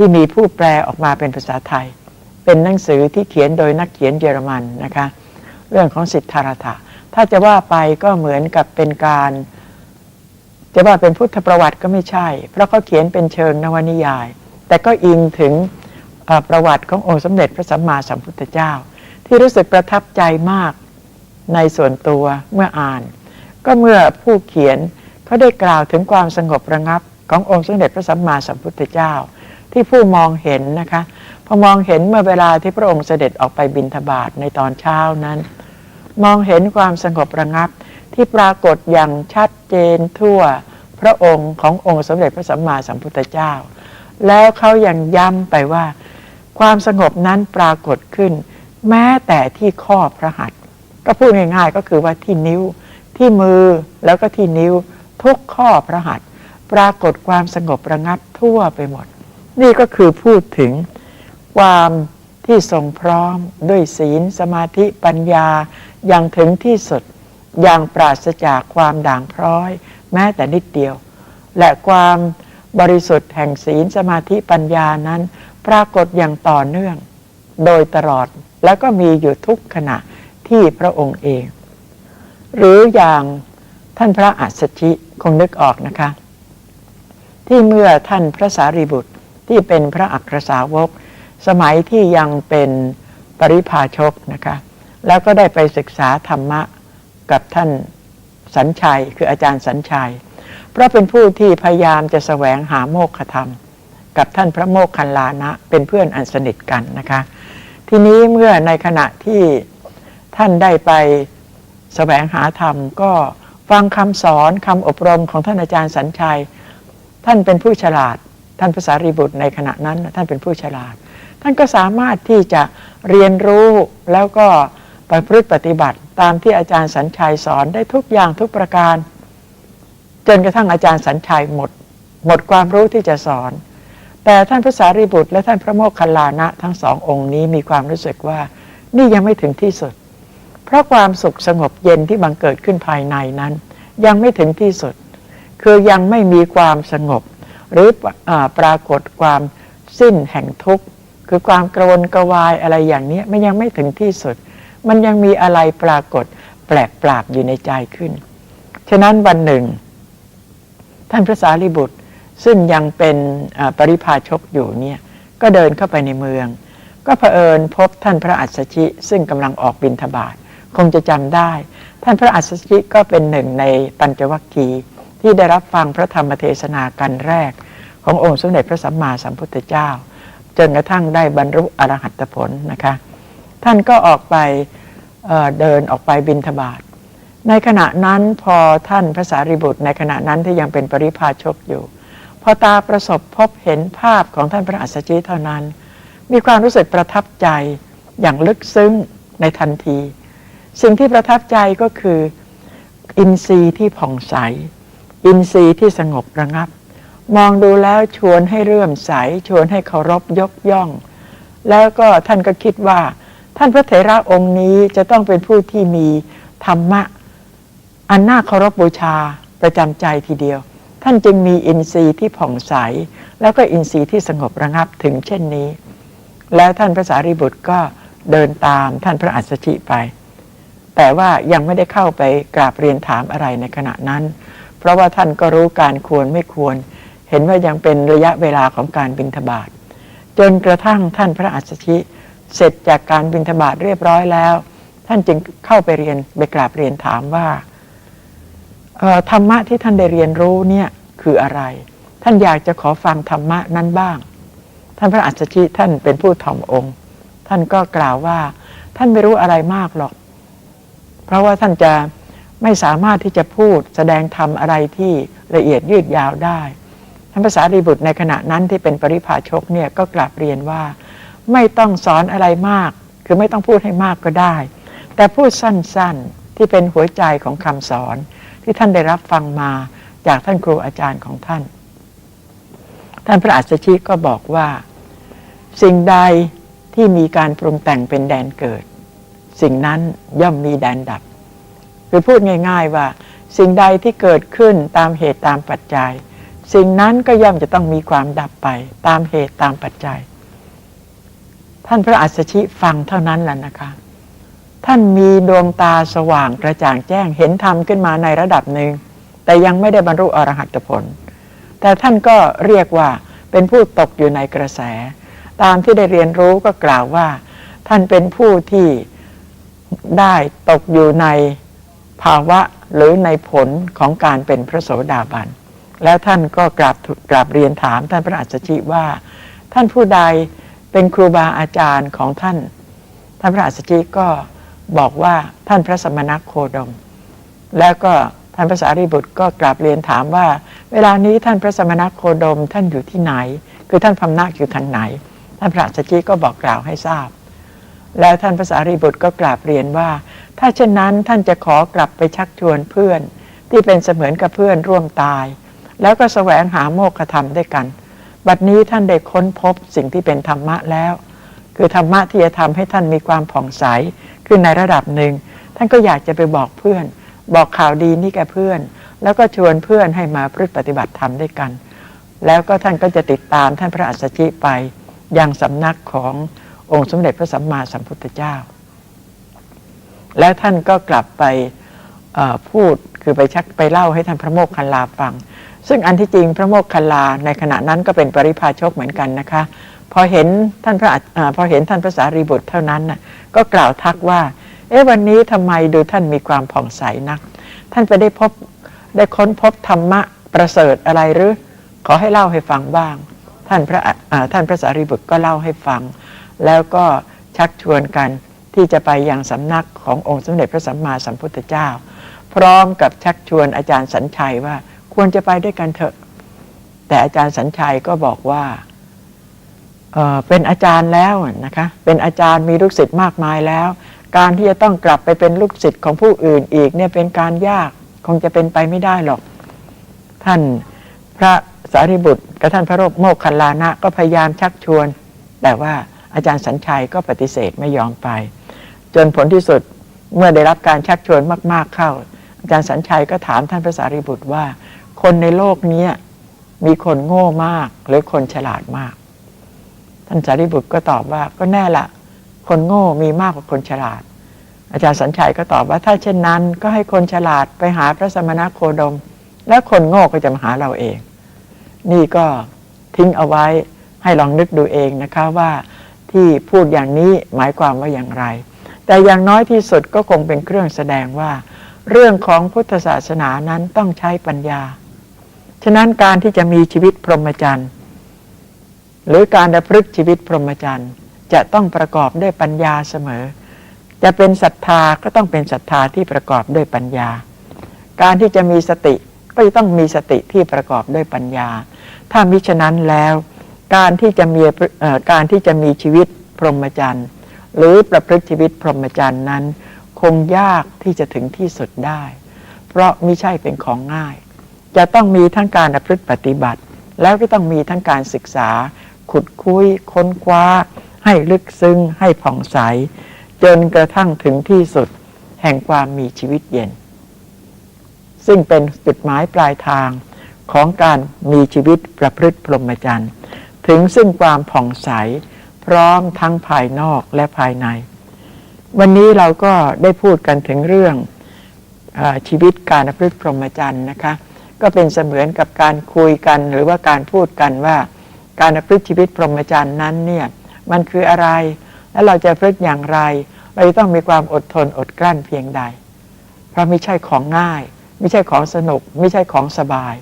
ที่มีผู้แปลออกมาเป็นภาษาไทย เป็นหนังสือที่เขียนโดยนักเขียนเยอรมันนะคะ เรื่องของสิทธารัฐะถ้าจะว่าไปก็เหมือนกับเป็นการ จะว่าเป็นพุทธประวัติก็ไม่ใช่ เพราะเขาเขียนเป็นเชิงนวนิยาย แต่ก็อิงถึงประวัติขององค์สมเด็จพระสัมมาสัมพุทธเจ้า ที่รู้สึกประทับใจมากในส่วนตัวเมื่ออ่าน ก็เมื่อผู้เขียนเขาได้กล่าวถึงความสงบระงับขององค์สมเด็จพระสัมมาสัมพุทธเจ้า ที่ผู้มองเห็นนะคะพอมองเห็นเมื่อเวลาที่พระองค์เสด็จออกไปบิณฑบาตในตอนเช้านั้น มองเห็นความสงบระงับที่ปรากฏอย่างชัดเจนทั่วพระองค์ขององค์สมเด็จพระสัมมาสัมพุทธเจ้า แล้วเขายังย้ำไปว่า ความสงบนั้นปรากฏขึ้น แม้แต่ที่ข้อพระหัตถ์ก็พูดง่ายๆก็คือว่าที่นิ้ว ที่มือแล้วก็ที่นิ้วทุกข้อพระหัตถ์ปรากฏความสงบระงับทั่วไปหมด นี่ก็คือพูดถึงความที่ทรงพร้อมด้วยศีลสมาธิปัญญาอย่างถึงที่สุดอย่างปราศจากความด่างพร้อย แม้แต่นิดเดียว และความบริสุทธิ์แห่งศีลสมาธิปัญญานั้น ปรากฏอย่างต่อเนื่อง โดยตลอดแล้วก็มีอยู่ทุกขณะที่พระองค์เอง หรืออย่างท่านพระอัสสชิคงนึกออกนะคะ ที่เมื่อท่านพระสารีบุตร ที่เป็นพระอักรสาวก สมัยที่ยังเป็นปริพาชกนะคะแล้วก็ได้ไปศึกษาธรรมะกับท่านสัญชัย คืออาจารย์สัญชัย เพราะเป็นผู้ที่พยายามจะแสวงหาโมกขธรรม กับท่านพระโมกขันลานะเป็นเพื่อนอันสนิทกันนะคะทีนี้เมื่อในขณะที่ท่านได้ไปแสวงหาธรรม ก็ฟังคำสอนคำอบรมของท่านอาจารย์สัญชัย ท่านเป็นผู้ฉลาด ท่านภาษารีบุตรในขณะนั้นท่านเป็นผู้ฉลาด ท่านก็สามารถที่จะเรียนรู้แล้วก็ไปพฤติปฏิบัติ ตามที่อาจารย์สัญชัยสอนได้ทุกอย่างทุกประการ จนกระทั่งอาจารย์สัญชัยหมด หมดความรู้ที่จะสอน แต่ท่านพระสารีบุตร และท่านพระโมคคัลลานะทั้งสององค์นี้มีความรู้สึกว่านี่ยังไม่ถึงที่สุด เพราะความสุขสงบเย็นที่บังเกิดขึ้นภายในนั้น ยังไม่ถึงที่สุด คือยังไม่มีความสงบ หรืออปรากฏความสิ้นแห่งทุกข์ คือความกระวนกระวายอะไรอย่างนี้มันยังไม่ถึงที่สุด มันยังมีอะไรปรากฏแปลกปรากอยู่ในใจขึ้น ฉะนั้นวันหนึ่ง ท่านพระสารีบุตรซึ่งยังเป็นปริพาชกอยู่เนี่ยก็เดินเข้าไปในเมือง ก็เผอิญพบท่านพระอัสสชิ ซึ่งกำลังออกบิณฑบาตคงจะจำได้ ท่านพระอัสสชิก็เป็นหนึ่งในปัญจวัคคีย์ ที่ได้รับฟังพระธรรมเทศนากันแรก ขององค์สมเด็จพระสัมมาสัมพุทธเจ้า จนกระทั่งได้บรรลุอรหัตผลนะคะ ท่านก็ออกไปเเดินออกไปบิณฑบาตในขณะนั้นพอท่านพระสารีบุตร ในขณะนั้นที่ยังเป็นปริพาชกอยู่ พอตาประสบพบเห็นภาพของท่านพระอัสสชิเท่านั้น มีความรู้สึกประทับใจอย่างลึกซึ้งในทันที สิ่งที่ประทับใจก็คือ อินทรีย์ที่ผ่องใส อินทรีย์ที่สงบระงับ มองดูแล้วชวนให้เรื่มใส ชวนให้เคารพยกย่อง แล้วก็ท่านก็คิดว่า ท่านพระเถระองค์นี้จะต้องเป็นผู้ที่มีธรรมะ อันน่าเคารพบูชาประจำใจทีเดียว ท่านจึงมีอินทรีย์ที่ผ่องใส แล้วก็อินทรีย์ที่สงบระงับถึงเช่นนี้ แล้วท่านพระสารีบุตรก็เดินตามท่านพระอัสสชิไป แต่ว่ายังไม่ได้เข้าไปกราบเรียนถามอะไรในขณะนั้น เพราะว่าท่านก็รู้การควรไม่ควร เห็นว่ายังเป็นระยะเวลาของการบิณฑบาตจนกระทั่งท่านพระอัสสชิ เสร็จจากการบิณฑบาตเรียบร้อยแล้ว ท่านจึงเข้าไปเรียนไปกราบเรียนถามว่าธรรมะที่ท่านได้เรียนรู้เนี่ยคืออะไร ท่านอยากจะขอฟังธรรมะนั้นบ้าง ท่านพระอัสสชิท่านเป็นผู้ถ่อมองค์ ท่านก็กล่าวว่า ท่านไม่รู้อะไรมากหรอก เพราะว่าท่านจะ ไม่สามารถที่จะพูดแสดงธรรมอะไรที่ละเอียดยืดยาวได้ท่านภาษารีบุตรในขณะนั้นที่เป็นปริพาชกเนี่ยก็กลับเรียนว่า ไม่ต้องสอนอะไรมาก คือไม่ต้องพูดให้มากก็ได้ แต่พูดสั้นๆที่เป็นหัวใจของคำสอน ที่ท่านได้รับฟังมาจากท่านครูอาจารย์ของท่าน ท่านพระอัสสชิก็บอกว่า สิ่งใดที่มีการปรุงแต่งเป็นแดนเกิด สิ่งนั้นย่อมมีแดนดับ คือพูดง่าย ๆว่า สิ่งใดที่เกิดขึ้นตามเหตุตามปัจจัย สิ่งนั้นก็ย่อมจะต้องมีความดับไปตามเหตุตามปัจจัย ท่านพระอัสชิฟังเท่านั้นแหละนะคะ ท่านมีดวงตาสว่างกระจ่างแจ้งเห็นธรรมขึ้นมาในระดับหนึ่งแต่ยังไม่ได้บรรลุอรหัตผล แต่ท่านก็เรียกว่าเป็นผู้ตกอยู่ในกระแส ตามที่ได้เรียนรู้ก็กล่าวว่า ท่านเป็นผู้ที่ได้ตกอยู่ใน ภาวะหรือในผลของการเป็นพระโสดาบัน แล้วท่านก็กราบกราบเรียนถามท่านพระอัจฉริว่า ท่านผู้ใดเป็นครูบาอาจารย์ของท่าน ท่านพระอัจฉริก็บอกว่าท่านพระสมณโคดม แล้วก็ท่านพระสารีบุตรก็กราบเรียนถามว่า เวลานี้ท่านพระสมณโคดมท่านอยู่ที่ไหน คือท่านพำนักอยู่ทางไหน ท่านพระอัจฉริก็บอกกล่าวให้ทราบ แล้วท่านพระสารีบุตรก็กราบเรียนว่า ถ้าเช่นนั้นท่านจะขอกลับไปชักชวนเพื่อน ที่เป็นเสมือนกับเพื่อนร่วมตาย แล้วก็แสวงหาโมกขธรรมด้วยกัน บัดนี้ท่านได้ค้นพบสิ่งที่เป็นธรรมะแล้ว คือธรรมะที่จะทำให้ท่านมีความผ่องใสขึ้นในระดับหนึ่ง ท่านก็อยากจะไปบอกเพื่อน บอกข่าวดีนี่แกเพื่อน แล้วก็ชวนเพื่อนให้มาพฤติปฏิบัติธรรมด้วยกัน แล้วก็ท่านก็จะติดตามท่านพระอัสสชิไปยังสำนักขององค์สมเด็จพระสัมมาสัมพุทธเจ้า แล้วท่านก็กลับไปพูดคือไปชักไปเล่าให้ท่านพระโมคคัลลาฟัง ซึ่งอันที่จริงพระโมคคัลลาในขณะนั้นก็เป็นปริพาชกเหมือนกันนะคะ พอเห็นท่านพระอพอเห็นท่านพระสารีบุตรเท่านั้นน่ะก็กล่าวทักว่า เอ๊ะวันนี้ทำไมดูท่านมีความผ่องใสนัก ท่านไปได้พบได้ค้นพบธรรมะประเสริฐอะไรหรือ ขอให้เล่าให้ฟังบ้าง ท่านพระท่านพระสารีบุตรก็เล่าให้ฟัง แล้วก็ชักชวนกัน ที่จะไปยังสำนักขององค์สมเด็จพระสัมมาสัมพุทธเจ้า พร้อมกับชักชวนอาจารย์สัญชัยว่าควรจะไปด้วยกันเถอะ แต่อาจารย์สัญชัยก็บอกว่าเออเป็นอาจารย์แล้วนะคะ เป็นอาจารย์มีลูกศิษย์มากมายแล้ว การที่จะต้องกลับไปเป็นลูกศิษย์ของผู้อื่นอีกเนี่ยเป็นการยากคงจะเป็นไปไม่ได้หรอก ท่านพระสารีบุตรกับท่านพระโรคโมคคัลลานะก็พยายามชักชวน แต่ว่าอาจารย์สัญชัยก็ปฏิเสธไม่ยอมไป จนผลที่สุดเมื่อได้รับการชักชวนมาก ๆเข้า อาจารย์สัญชัยก็ถามท่านพระสารีบุตรว่า คนในโลกนี้มีคนโง่มากหรือคนฉลาดมาก ท่านสารีบุตรก็ตอบว่าก็แน่ละ คนโง่มีมากกว่าคนฉลาด อาจารย์สัญชัยก็ตอบว่าถ้าเช่นนั้น ก็ให้คนฉลาดไปหาพระสมณโคดม แล้วคนโง่ก็จะมาหาเราเอง นี่ก็ทิ้งเอาไว้ให้ลองนึกดูเองนะคะว่าที่พูดอย่างนี้หมายความว่าอย่างไร แต่อย่างน้อยที่สุดก็คงเป็นเครื่องแสดงว่า เรื่องของพุทธศาสนานั้นต้องใช้ปัญญา ฉะนั้นการที่จะมีชีวิตพรหมจรรย์หรือการดำพฤกชีวิตพรหมจรรย์จะต้องประกอบด้วยปัญญาเสมอ จะเป็นศรัทธาก็ต้องเป็นศรัทธาที่ประกอบด้วยปัญญา การที่จะมีสติก็จะต้องมีสติที่ประกอบด้วยปัญญา ถ้ามิฉะนั้นแล้ว การที่จะมีการที่จะมีชีวิตพรหมจรรย์ หรือประพฤติชีวิตพรหมจรรย์นั้น คงยากที่จะถึงที่สุดได้ เพราะไม่ใช่เป็นของง่าย จะต้องมีทั้งการประพฤติปฏิบัติ แล้วก็ต้องมีทั้งการศึกษา ขุดคุย ค้นคว้า ให้ลึกซึ้งให้ผ่องใส จนกระทั่งถึงที่สุด แห่งความมีชีวิตเย็น ซึ่งเป็นจุดหมายปลายทางของการมีชีวิตประพฤติพรหมจรรย์ ถึงซึ่งความผ่องใส ร้อมทั้งภายนอกและภายใน วันนี้เราก็ได้พูดกันถึงเรื่องอชีวิตการพฤติพรหมจรรย์นะคะ ก็เป็นเสมือนกับการคุยกันหรือว่าการพูดกันว่า การพฤติชีวิตพรหมจรรย์นั้นเนี่ยมันคืออะไร และเราจะประพฤติอย่างไร เราจะต้องมีความอดทนอดกลั้นเพียงใด เพราะไม่ใช่ของง่าย ไม่ใช่ของสนุก ไม่ใช่ของสบาย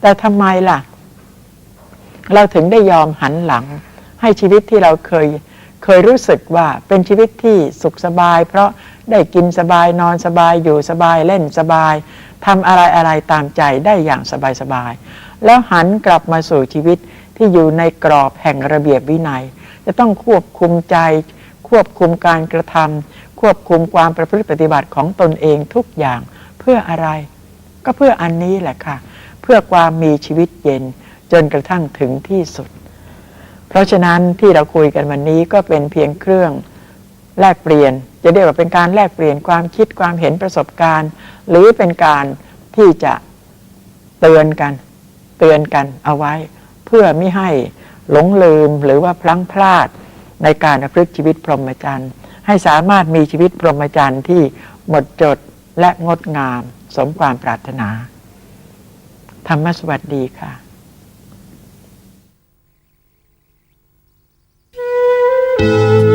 แต่ทำไมล่ะ เราถึงได้ยอมหันหลัง ให้ชีวิตที่เราเคยเคยรู้สึกว่าเป็นชีวิตที่สุขสบาย เพราะได้กินสบายนอนสบายอยู่สบายเล่นสบายทำอะไรอะไรตามใจได้อย่างสบายสบายแล้วหันกลับมาสู่ชีวิตที่อยู่ในกรอบแห่งระเบียบวินัย จะต้องควบคุมใจ ควบคุมการกระทำควบคุมความประพฤติปฏิบัติของตนเองทุกอย่างเพื่ออะไร ก็เพื่ออันนี้แหละค่ะ เพื่อความมีชีวิตเย็นจนกระทั่งถึงที่สุด เพราะฉะนั้นที่เราคุยกันวันนี้ก็เป็นเพียงเครื่องแลกเปลี่ยน จะเรียกว่าเป็นการแลกเปลี่ยนความคิดความเห็นประสบการณ์ หรือเป็นการที่จะเตือนกัน เตือนกันเอาไว้ เพื่อไม่ให้หลงลืมหรือว่าพลั้งพลาดในการประพฤติชีวิตพรหมจรรย์ ให้สามารถมีชีวิตพรหมจรรย์ที่หมดจดและงดงาม สมความปรารถนา ธรรมสวัสดีค่ะ พุ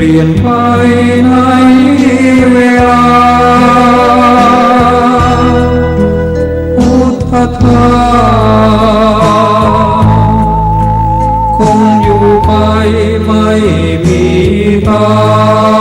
ลี่ยนไปในเวลาพุทธทาคงอยู่ไปไม่มีตา